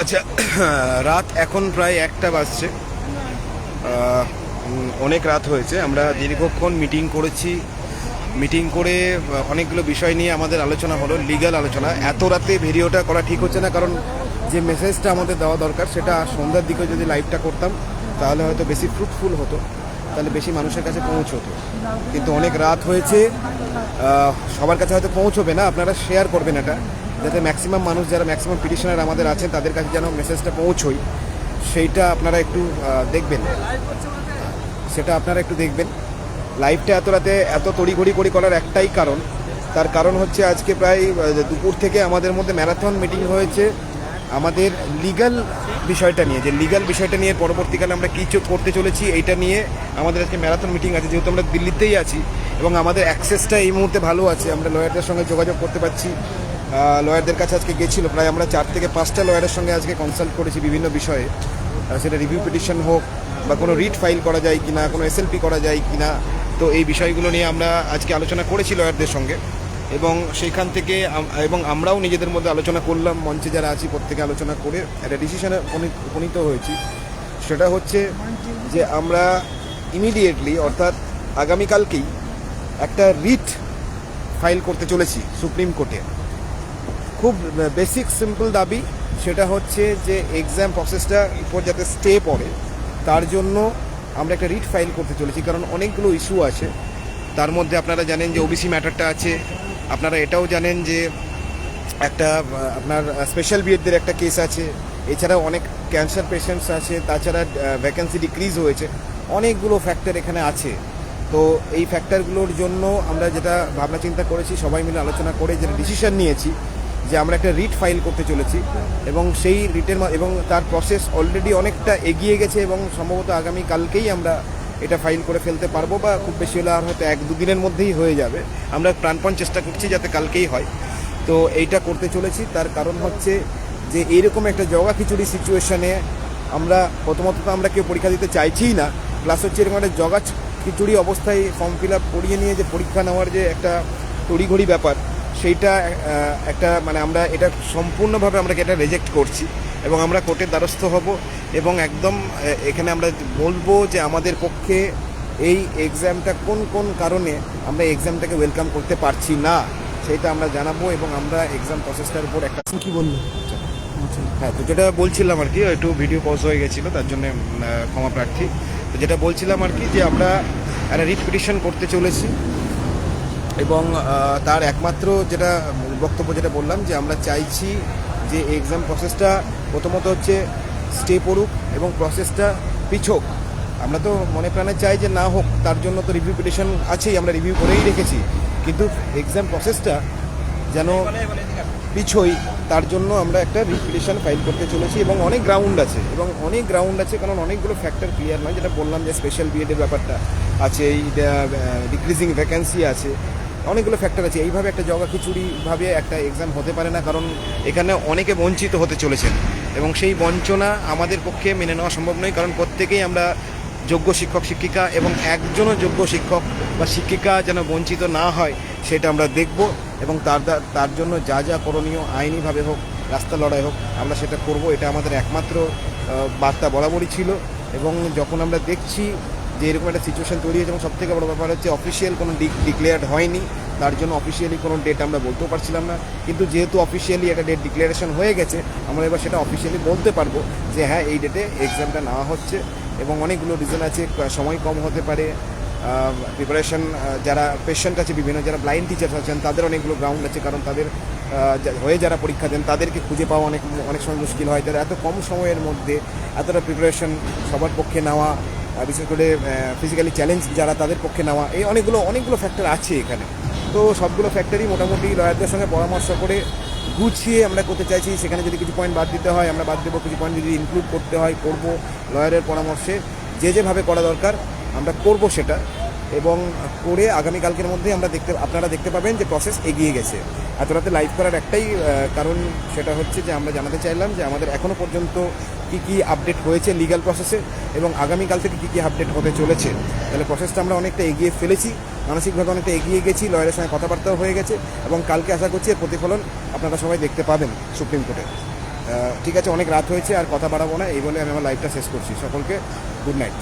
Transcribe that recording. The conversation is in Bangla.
আচ্ছা রাত এখন প্রায় একটা বাজছে। অনেক রাত হয়েছে। আমরা দীর্ঘক্ষণ মিটিং করেছি। মিটিং করে অনেকগুলো বিষয় নিয়ে আমাদের আলোচনা হলো লিগ্যাল আলোচনা। এত রাতে ভিডিওটা করা ঠিক হচ্ছে না, কারণ যে মেসেজটা আমাদের দেওয়া দরকার, সেটা সন্ধ্যার দিকে যদি লাইভটা করতাম, তাহলে হয়তো বেশি ফ্রুটফুল হতো, তাহলে বেশি মানুষের কাছে পৌঁছতো। কিন্তু অনেক রাত হয়েছে সবার কাছে হয়তো পৌঁছবে না, আপনারা শেয়ার করবেন এটা। যাতে ম্যাক্সিমাম মানুষ যারা ম্যাক্সিমাম পিটিশনার আমাদের আছেন, তাদের কাছে যেন মেসেজটা পৌঁছই, সেইটা আপনারা একটু দেখবেন। সেটা আপনারা একটু দেখবেন। লাইভটা এত রাতে এত তড়িঘড়ি করে করার একটাই কারণ। তার কারণ হচ্ছে আজকে প্রায় দুপুর থেকে আমাদের মধ্যে ম্যারাথন মিটিং হয়েছে। আমাদের লিগ্যাল বিষয়টা নিয়ে, যে লিগাল বিষয়টা নিয়ে পরবর্তীকালে আমরা কী চো- করতে চলেছি, এইটা নিয়ে আমাদের আজকে ম্যারাথন মিটিং আছে। যেহেতু আমরা দিল্লিতেই আছি এবং আমাদের অ্যাক্সেসটা এই মুহূর্তে ভালো আছে, আমরা লয়ারদের সঙ্গে যোগাযোগ করতে পারছি। লয়ারদের কাছে আজকে গেছিল প্রায় আমরা চার থেকে পাঁচটা লয়ারের সঙ্গে আজকে কনসাল্ট করেছি বিভিন্ন বিষয়ে। সেটা রিভিউ পিটিশন হোক বা কোনো রিট ফাইল করা যায় কিনা, কোনো এসএলপি করা যায় কিনা। তো এই বিষয়গুলো নিয়ে আমরা আজকে আলোচনা করেছি লয়ারদের সঙ্গে। এবং সেইখান থেকে এবং আমরাও নিজেদের মধ্যে আলোচনা করলাম। মঞ্চে যারা আছি, প্রত্যেকে আলোচনা করে একটা ডিসিশনে উপনীত হয়েছি। সেটা হচ্ছে যে আমরা ইমিডিয়েটলি অর্থাৎ আগামীকালকেই একটা রিট ফাইল করতে চলেছি সুপ্রিম কোর্টে। খুব বেসিক সিম্পল দাবি, সেটা হচ্ছে যে এক্সাম প্রসেসটা উপর যাতে স্টে পড়ে, তার জন্য আমরা একটা রিট ফাইল করতে চলেছি, কারণ অনেকগুলো ইস্যু আছে। তার মধ্যে আপনারা জানেন যে ওবিসি ম্যাটারটা আছে। আপনারা এটাও জানেন যে একটা আপনার স্পেশাল বিএডদের একটা কেস আছে। এছাড়াও অনেক ক্যান্সার পেশেন্টস আছে, তাছাড়া ভ্যাকেন্সি ডিক্রিজ হয়েছে। অনেকগুলো ফ্যাক্টর এখানে আছে। তো এই ফ্যাক্টরগুলোর জন্য আমরা যেটা ভাবনা চিন্তা করেছি, সবাই মিলে আলোচনা করে যেটা ডিসিশন নিয়েছি যে আমরা একটা রিট ফাইল করতে চলেছি এবং সেই রিটের এবং তার প্রসেস অলরেডি অনেকটা এগিয়ে গেছে এবং সম্ভবত আগামী কালকেই আমরা এটা ফাইল করে ফেলতে পারব বা খুব বেশি হলে আর হয়তো এক দুদিনের মধ্যেই হয়ে যাবে। আমরা প্রাণপণ চেষ্টা করছি যাতে কালকেই হয়। তো এইটা করতে চলেছি। তার কারণ হচ্ছে যে এইরকম একটা জগা খিচুড়ি সিচুয়েশনে আমরা প্রথমত তো আমরা কেউ পরীক্ষা দিতে চাইছিই না। প্লাস হচ্ছে এরকম একটা জগা খিচুড়ি অবস্থায় ফর্ম ফিল আপ করিয়ে নিয়ে যে পরীক্ষা নেওয়ার যে একটা তড়িঘড়ি ব্যাপার সেইটা একটা মানে আমরা এটা সম্পূর্ণভাবে আমরা এটা রেজেক্ট করছি এবং আমরা কোর্টের দ্বারস্থ হব এবং একদম এখানে আমরা বলব যে আমাদের পক্ষে এই এক্সামটা কোন কোন কারণে আমরা এক্সামটাকে ওয়েলকাম করতে পারছি না সেটা আমরা জানাব এবং আমরা এক্সাম প্রসেসটার উপর একটা কি বলল হ্যাঁ তো যেটা বলছিলাম আর কি একটু ভিডিও পজ হয়ে গেছিল তার জন্য ক্ষমা প্রার্থী। তো যেটা বলছিলাম আর কি যে আমরা একটা রিট পিটিশন করতে চলেছি। এবং তার একমাত্র যেটা বক্তব্য যেটা বললাম যে আমরা চাইছি যে এক্সাম প্রসেসটা প্রথমত হচ্ছে স্টে পড়ুক এবং প্রসেসটা পিছোক। আমরা তো মনে প্রাণে চাই যে না হোক, তার জন্য তো রিভিউ পিটিশন আছেই, আমরা রিভিউ করেই রেখেছি। কিন্তু এক্সাম প্রসেসটা যেন পিছই, তার জন্য আমরা একটা রিপিটিশন ফাইল করতে চলেছি এবং অনেক গ্রাউন্ড আছে। এবং অনেক গ্রাউন্ড আছে কারণ অনেকগুলো ফ্যাক্টর ক্লিয়ার নয়, যেটা বললাম যে স্পেশাল বিএডের ব্যাপারটা আছে ডিক্রিজিং ভ্যাকেন্সি আছে অনেকগুলো ফ্যাক্টর আছে। এইভাবে একটা জগা খিচুড়ি ভাবে একটা এক্সাম হতে পারে না, কারণ এখানে অনেকে বঞ্চিত হতে চলেছেন। এবং সেই বঞ্চনা আমাদের পক্ষে মেনে নেওয়া সম্ভব নয়, কারণ প্রত্যেকেই আমরা যোগ্য শিক্ষক, শিক্ষিকা এবং একজনও যোগ্য শিক্ষক বা শিক্ষিকা যেন বঞ্চিত না হয়, সেটা আমরা দেখব এবং তার তার জন্য যা যা করণীয় আইনিভাবে হোক, রাস্তা লড়াই হোক, আমরা সেটা করব। এটা আমাদের একমাত্র বার্তা বরাবরই ছিল। এবং যখন আমরা দেখছি যে এরকম একটা সিচুয়েশন তৈরি হয়েছে এবং সবথেকে বড় ব্যাপার হচ্ছে অফিসিয়াল কোনো ডিক্লেয়ার্ড হয়নি। তার জন্য অফিসিয়ালি কোনো ডেট আমরা বলতেও পারছিলাম না। কিন্তু যেহেতু অফিসিয়ালি একটা ডেট ডিক্লারেশন হয়ে গেছে, আমরা এবার সেটা অফিসিয়ালি বলতে পারব যে হ্যাঁ এই ডেটে এক্সামটা নেওয়া হচ্ছে এবং অনেকগুলো রিজন আছে সময় কম হতে পারে প্রিপারেশন যারা পেশেন্ট আছে, বিভিন্ন যারা ব্লাইন্ড টিচার্স আছেন, তাদের অনেকগুলো গ্রাউন্ড আছে, কারণ তাদের হয়ে যারা পরীক্ষা দেন, তাদেরকে খুঁজে পাওয়া অনেক অনেক সময় মুশকিল হয়। তারা এত কম সময়ের মধ্যে এতটা প্রিপারেশন সবার পক্ষে নেওয়া বিশেষ করে ফিজিক্যালি চ্যালেঞ্জ যারা তাদের পক্ষে নেওয়া, এই অনেকগুলো অনেকগুলো ফ্যাক্টর আছে এখানে। তো সবগুলো ফ্যাক্টরই মোটামুটি লয়ারদের সঙ্গে পরামর্শ করে গুছিয়ে আমরা করতে চাইছি। সেখানে যদি কিছু পয়েন্ট বাদ দিতে হয়, আমরা বাদ দেবো। কিছু পয়েন্ট যদি ইনক্লুড করতে হয়, করব। লয়ারের পরামর্শে যে যেভাবে করা দরকার, আমরা করব সেটা। এবং করে আগামীকালকের মধ্যে আমরা দেখতে, আপনারা দেখতে পাবেন যে প্রসেস এগিয়ে গেছে। এত রাতে লাইভ করার একটাই কারণ সেটা হচ্ছে যে আমরা জানাতে চাইলাম যে আমাদের এখনও পর্যন্ত কি কি আপডেট হয়েছে লিগ্যাল প্রসেসে এবং আগামীকাল থেকে কী কী আপডেট হতে চলেছে। তাহলে প্রসেসটা আমরা অনেকটা এগিয়ে ফেলেছি, মানসিকভাবে অনেকটা এগিয়ে গেছি, লয়ারের সঙ্গে কথাবার্তাও হয়ে গেছে এবং কালকে আশা করছি এর প্রতিফলন আপনারা সবাই দেখতে পাবেন সুপ্রিম কোর্টে। ঠিক আছে, অনেক রাত হয়েছে, আর কথা বাড়াবো না, এই বলে আমি আমার লাইভটা শেষ করছি। সকলকে গুড নাইট